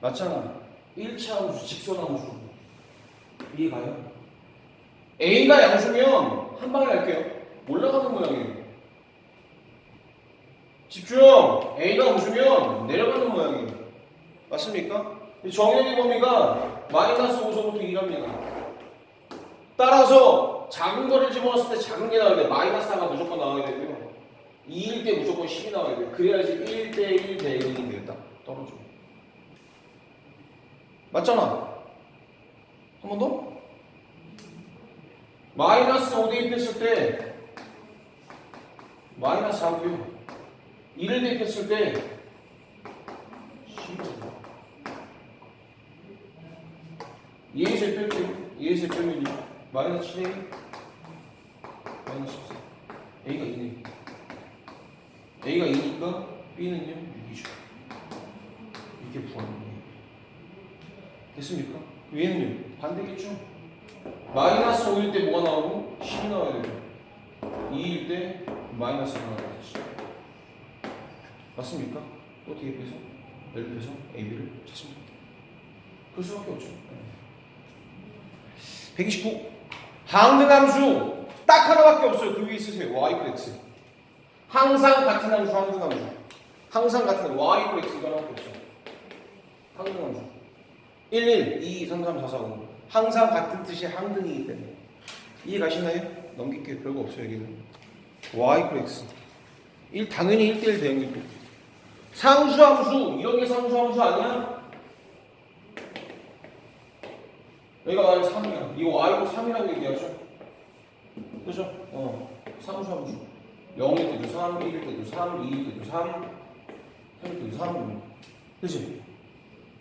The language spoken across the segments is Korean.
맞잖아. 1차 함수, 직선 함수. 이해가요? A가 양수면 한 방에 할게요. 올라가는 모양이에요. 집중! A가 음수면 내려가는 모양이에요. 맞습니까? 정연의 범위가 마이너스 5서부터 2랍니다. 따라서 작은 거를 집어넣었을 때 작은 게 나와야 돼. 마이너스 4가 무조건 나와야 되고요. 2일 때 무조건 10이 나와야 돼요. 그래야지 1대 1대 1이 되겠다. 떨어져. 맞잖아. 한 번 더? 마이너스 5 대입했을 때 마이너스 4고요. 1을 대입했을 때 10이죠. 예에서 뺄게요. 예에서 빼면 마이너스 7A 마이너스 14 A가 2네 A가 2니까 B는요 6이죠 이렇게 구하는 거예요 됐습니까? 얘는요? 반대겠죠 마이너스 5일 때 뭐가 나오고? 10이 나와야 돼요. 2일 때 마이너스가 나와야지 맞습니까? 어떻게 빼서? L 빼서 AB를 찾습니다. 그럴 수밖에 없죠. 129 항등함수 딱 하나밖에 없어요. 그 위에 쓰세요. Y 플 x 항상 같은 함수 항등함수. 항상 같은 y 플 x 이거 하나밖에 없어요. 항등함수 1, 1, 2, 2, 3, 3, 4, 4, 5 항상 같은 뜻이 항등이기 때문에 이해 가시나요? 넘길게요 별거 없어요 여기는 y 플 x 1 당연히 1대1 대응이고 상수함수 게 상수함수 아니야? 여기가 y 3이야. 이거 y고 3이라고 얘기하죠. 그죠? 어. 상수함수. 0일 때도 3, 1일 때도 3, 2일 때도 3, 3일 때도 3. 그지?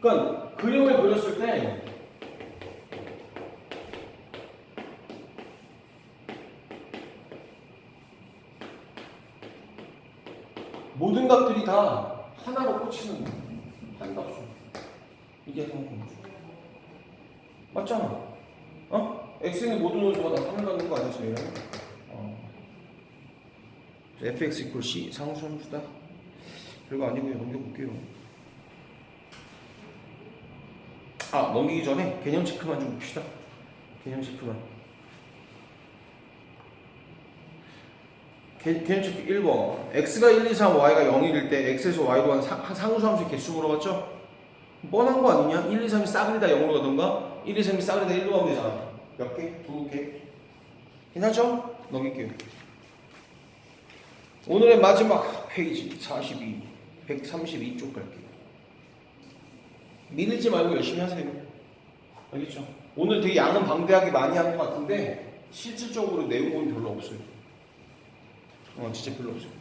그러니까 그림을 그렸을 때 모든 값들이 다 하나로 꽂히는 한 값수. 이게 상수함수. 맞잖아. 어? x는 모든 원소가 다 3을 갖는 거 아니야? 어. fx equal c 상수함수다. 별거 아니고요. 넘겨볼게요. 아, 넘기기 전에 개념 체크만 좀 봅시다. 개념 체크만. 개, 개념 체크 1번. x가 1, 2, 3, y가 0일일 때 x에서 y로 한 상- 상수함수 개수 물어봤죠? 뻔한 거 아니냐? 1, 2, 3이 싸그리다 0으로 가던가 1, 2, 3이 싸그리다 1로 가면 되잖아 몇 개? 두 개? 괜찮죠? 넘길게요 오늘의 마지막 페이지 42 132쪽 갈게요 밀리지 말고 열심히 하세요 알겠죠? 오늘 되게 양은 방대하게 많이 한 것 같은데 실질적으로 내용은 별로 없어요 어 진짜 별로 없어요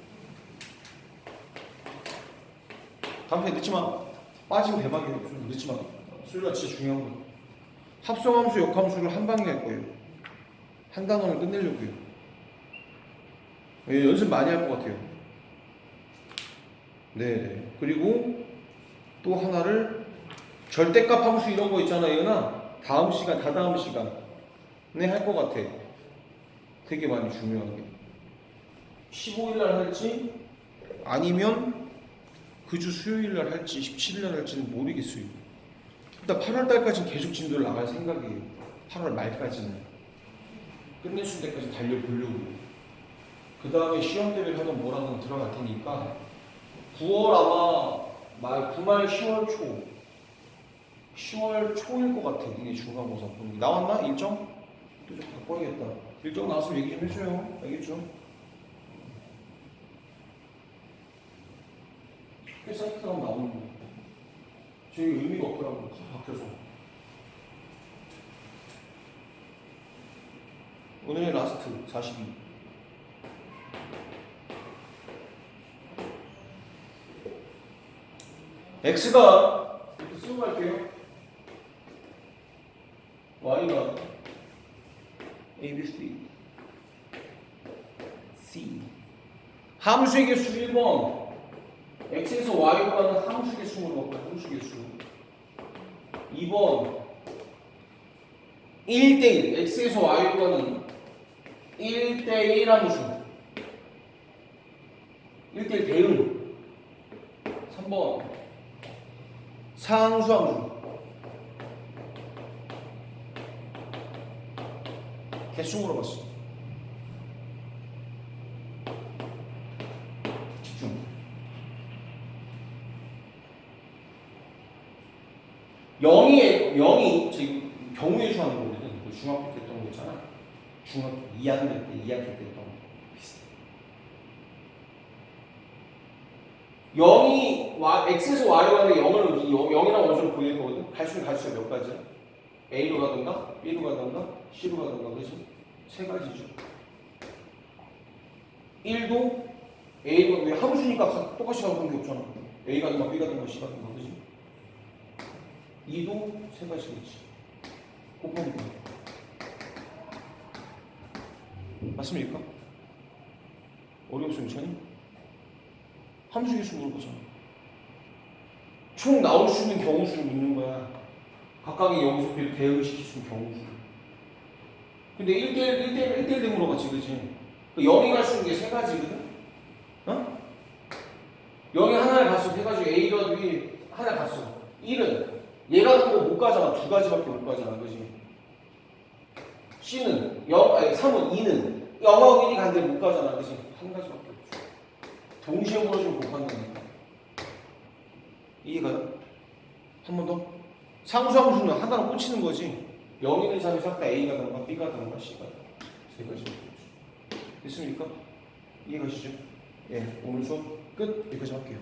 다음 편 늦지 마 빠지면 대박이에요. 좀 늦지 마. 수요가 진짜 중요한 거. 합성함수, 역함수를 한 방에 할 거예요. 한 단원을 끝내려고요. 예, 연습 많이 할 것 같아요. 네, 네. 그리고 또 하나를 절대값 함수 이런 거 있잖아요. 이거나 다음 시간, 다다음 시간에 할 것 같아. 되게 많이 중요한 게. 15일 날 할지 아니면 그 주 수요일 날 할지 17일 날 할지는 모르겠어요. 일단 8월 달까지는 계속 진도를 나갈 생각이에요. 8월 말까지는 끝낼 수 때까지 달려보려고. 그 다음에 시험 대회를 하든 뭐라든 들어갈 테니까 9월 아마 말 9말 10월 초 10월 초일 것 같아. 니네 중간고사 보는 게 나왔나 일정? 또 좀 바꿔야겠다. 일정 나왔으면 얘기 좀 해줘요. 알겠죠? 꽤 사이트가 나오는 거. 지금 의미가 없더라고. 다 바뀌어서. 오늘의 라스트 42. x가 이렇게 쓰고 갈게요. y가 a, b, c, c. 함수의 개수 1번. x에서 y로 가는 함수 개수로 바꿔요. 함수 개수. 2번 1대1 x에서 y로 가는 1대1 함수 1대1 대응 3번 상수 함수. 개수 물어봤어. 집중. 영이 영이 지금 경우의 수 하는 거거든. 그 중학교 때 했던 거 있잖아. 중학교 2학년 때, 2학기 때 했던 거 비슷해. 0이 와, x에서 y로 가는데 0을 0이라고 원소를 보일 거거든. 갈수록 갈수록 몇 가지야? a로 가든가 b로 가든가 c로 가든가 그지? 세 가지죠. 1도 a가 왜 함수니까 가- 똑같이 가는 관계 없잖아. a 가든가 b 가든가 c 가든가 그지? 2도 세 가지겠지. 곱하기 돼. 맞습니까? 어려웠어요, 찬이? 함수 개수 물어보잖아. 총 나올 수 있는 경우 수를 묻는 거야. 각각의 영수비를 대응시킬 수 있는 경우 수. 근데 1대1, 1대1, 1대1 대 물어봤지, 그지? 그 0이 갈 수 있는 게 세 가지거든? 어? 0이 하나를 갔어, 세 가지. A가 하나 갔어. 1은 얘가 그거 못 가잖아. 두 가지밖에 못 가잖아, 그지? C는 0, 아니 3은 2는 0하고 1이 간데 못 가잖아, 그지? 한 가지밖에 없죠. 동시에 물어주면 곱한다니까. 이해가요? 한 번 더. 상수함수는 하나로 꽂히는 거지. 0이든 3이 싹다 A가 단가 B가 단가 C가 세 가지. 됐습니까? 이해가시죠? 예, 오늘 수업 끝. 여기까지 할게요.